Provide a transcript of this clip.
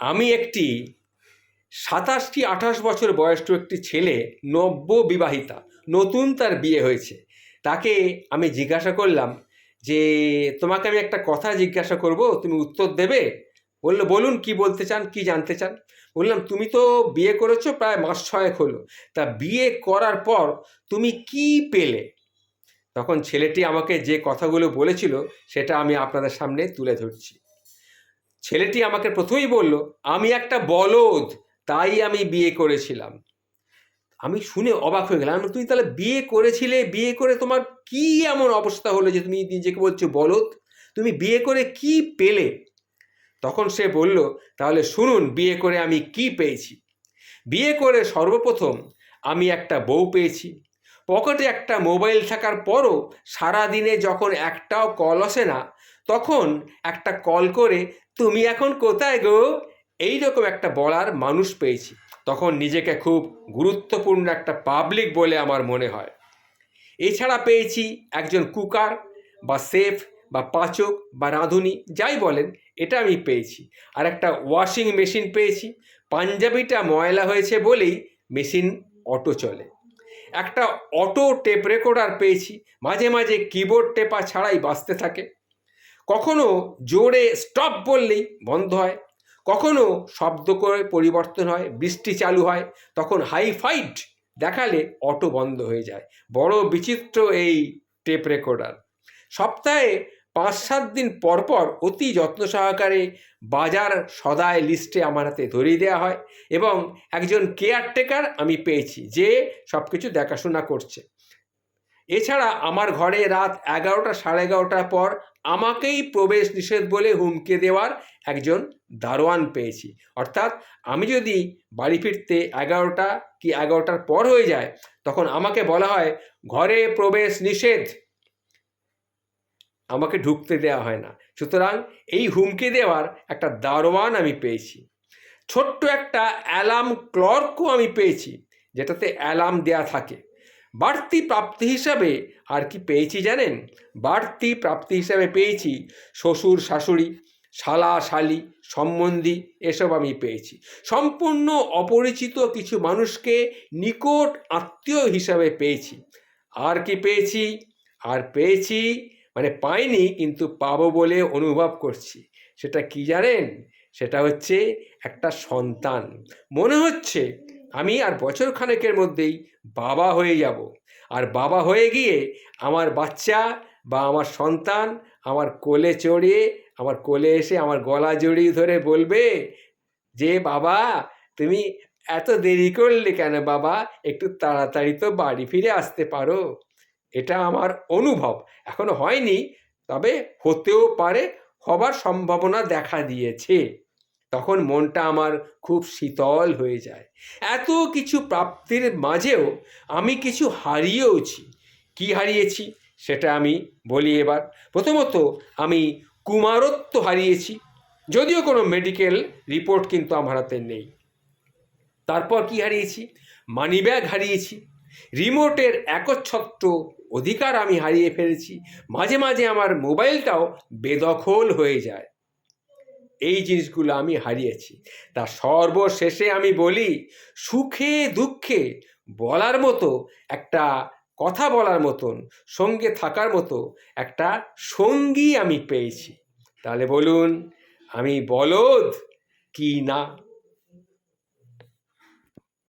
আমি একটি সাতাশটি আঠাশ বছর বয়স্ক একটি ছেলে নব্য বিবাহিতা নতুন তার বিয়ে হয়েছে। তাকে আমি জিজ্ঞাসা করলাম যে, তোমাকে আমি একটা কথা জিজ্ঞাসা করব? তুমি উত্তর দেবে? বলল, বলুন, কি বলতে চান, কি জানতে চান? বললাম, তুমি তো বিয়ে করেছ প্রায় মাস ছয়েক হলো। তা বিয়ে করার পর তুমি কি পেলে? তখন ছেলেটি আমাকে যে কথাগুলো বলেছিল, সেটা আমি আপনাদের সামনে তুলে ধরছি। ছেলেটি আমাকে প্রথমেই বলল, আমি একটা বলদ, তাই আমি বিয়ে করেছিলাম। আমি শুনে অবাক হয়ে গেলাম তুমি তাহলে বিয়ে করেছিলে? বিয়ে করে তোমার কি এমন অবস্থা হলো যে তুমি নিজেকে বলছো বলদ? তুমি বিয়ে করে কি পেলে? তখন সে বলল, তাহলে শুনুন, বিয়ে করে আমি কি পেয়েছি? বিয়ে করে সর্বপ্রথম আমি একটা বউ পেয়েছি। পকেটে একটা মোবাইল থাকার পরও সারাদিনে যখন একটাও কল আসে না তখন একটা কল করে, তুমি এখন কোথায় গো? এই রকম একটা বলার মানুষ পেয়েছি। তখন নিজেকে খুব গুরুত্বপূর্ণ একটা পাবলিক বলে আমার মনে হয়। এছাড়া পেয়েছি একজন কুকার বা সেফ বা পাচক বা রাঁধুনি, যাই বলেন, এটা আমি পেয়েছি। আর একটা ওয়াশিং মেশিন পেয়েছি। পাঞ্জাবিটা ময়লা হয়েছে বলেই মেশিন অটো চলে। একটা অটো টেপ রেকর্ডার পেয়েছি। মাঝে মাঝে কিবোর্ড টেপা ছাড়াই বাঁচতে থাকে। কখনো জোরে স্টপ বললেই বন্ধ হয়, কখনো শব্দ করে পরিবর্তন হয়, বৃষ্টি চালু হয়, তখন হাই ফাইট দেখালে অটো বন্ধ হয়ে যায়। বড় বিচিত্র এই টেপ রেকর্ডার সপ্তাহে পাঁচ সাত দিন পর পর অতি যত্ন সহকারে বাজার সদায় লিস্টে আমার হাতে ধরিয়ে দেওয়া হয় এবং একজন কেয়ারটেকার আমি পেয়েছি যে সব কিছু দেখাশোনা করছে। এছাড়া আমার ঘরে রাত এগারোটা সাড়ে এগারোটার পর আমাকেই প্রবেশ নিষেধ বলে হুমকে দেওয়ার একজন দারোয়ান পেয়েছি। অর্থাৎ আমি যদি বাড়ি ফিরতে এগারোটা কি এগারোটার পর হয়ে যায়, তখন আমাকে বলা হয়, ঘরে প্রবেশ নিষেধ। আমাকে ঢুকতে দেওয়া হয় না। সুতরাং এই হুমকি দেওয়ার একটা দারোয়ান আমি পেয়েছি। ছোট্ট একটা অ্যালার্ম ক্লর্কও আমি পেয়েছি, যেটাতে অ্যালার্ম দেয়া থাকে। বাড়তি প্রাপ্তি হিসাবে, আর কি পেয়েছি জানেন? বাড়তি প্রাপ্তি হিসাবে পেয়েছি শ্বশুর, শাশুড়ি, শালা, শালি, সম্বন্ধী, এসব আমি পেয়েছি। সম্পূর্ণ অপরিচিত কিছু মানুষকে নিকট আত্মীয় হিসাবে পেয়েছি। আর কি পেয়েছি? আর পেয়েছি মানে পাইনি, কিন্তু পাবো বলে অনুভব করছি। সেটা কি জানেন? সেটা হচ্ছে একটা সন্তান। মনে হচ্ছে আমি আর বছর খানেকের মধ্যেই বাবা হয়ে যাব। আর বাবা হয়ে গিয়ে আমার বাচ্চা বা আমার সন্তান আমার কোলে চড়িয়ে, আমার কোলে এসে আমার গলা জড়িয়ে ধরে বলবে, যে বাবা, তুমি এত দেরি করলে কেন বাবা? একটু তাড়াতাড়ি তো বাড়ি ফিরে আসতে পারো। এটা আমার অনুভব। এখনও হয়নি, তবে হতেও পারে, হবার সম্ভাবনা দেখা দিয়েছে। তখন মনটা আমার খুব শীতল হয়ে যায়। এত কিছু প্রাপ্তির মাঝেও আমি কিছু হারিয়েওছি। কি হারিয়েছি সেটা আমি বলি এবার। প্রথমত, আমি কুমারত্ব হারিয়েছি। যদিও কোনো মেডিকেল রিপোর্ট কিন্তু আমার হাতে নেই। তারপর কি হারিয়েছি? মানিব্যাগ হারিয়েছি। রিমোটের একচ্ছত্র অধিকার আমি হারিয়ে ফেলেছি। মাঝে মাঝে আমার মোবাইলটাও বেদখল হয়ে যায়। এই জিনিসগুলো আমি হারিয়েছি। তা সর্বশেষে আমি বলি, সুখে দুঃখে বলার মতো, একটা কথা বলার মতন, সঙ্গে থাকার মতো একটা সঙ্গী আমি পেয়েছি। তাহলে বলুন, আমি বলদ কি না?